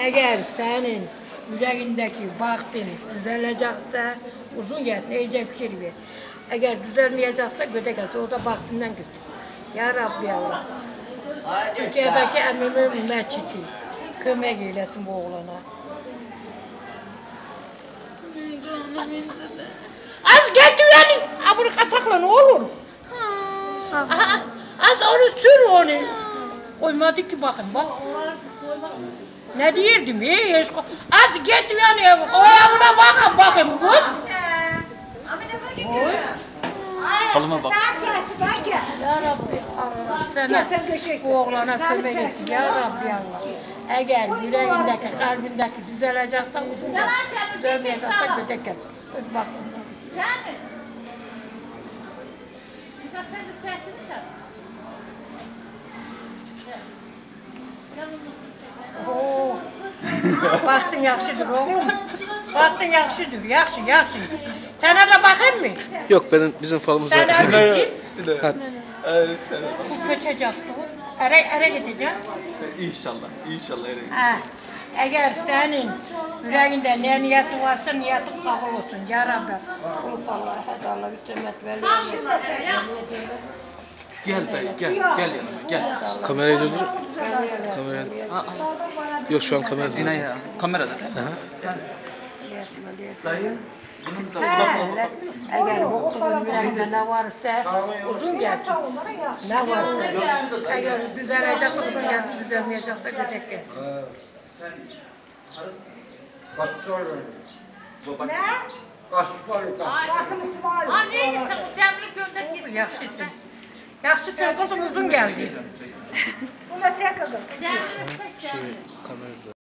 Eğer senin yüreğindeki baktın düzelecekse uzun gelsin iyice pişir ver. Eğer düzelmeyecekse göde gelsin orada baktından git. Ya Rabbi Allah. Türkiye'deki emimin meçiti. Kömek eylesin bu oğlana. Az get yani. Ha bunu katakla ne olur? Az onu sür onu. Koymadı ki bakın bak. Ne diyirdim iyi hiç Az get yani. O buna bakın bakın kız. Oy. Halıma bak. Ya Rabbi Allah sana sen oğlana Sen kömek sen. et. Ya Rabbi Allah. Eğer yüreğindeki, kalbindeki düzelecekse uzun gel. Düzelmeyecekse gödek kes. Öz bak. Oo. Baktın yaxşıdır oğlum. Baktın yaxşıdır, yaxşı, yaxşı. Sana da bakın mı? Yok benim bizim falımız Sen var. öyle Ha, bu kaçacaktı. Ara, ara gidecek. İnşallah. İnşallah. Eren. Ha. Eğer senin yüreğinde ne niyeti varsa niyetin kabul olsun. Ya Rabbi. Kulup Allah, hadi Allah bir ümmet ver. Gel dayı gel. Gel yanıma gel. kamerayı durdur. Aa. Yok şu an kamera Dina ya. Kamerada. Aha. Dayı. Eğer bu kızın yüreğinde ne varsa uzun gelsin. Ne varsa. Eğer düzelecek uzun gelsin, düzelmeyecekse göcek gelsin. Kasım İsmail. Yaxşısın. Yaxşısın kızım uzun geldi. Çek adam. Şey kamerada.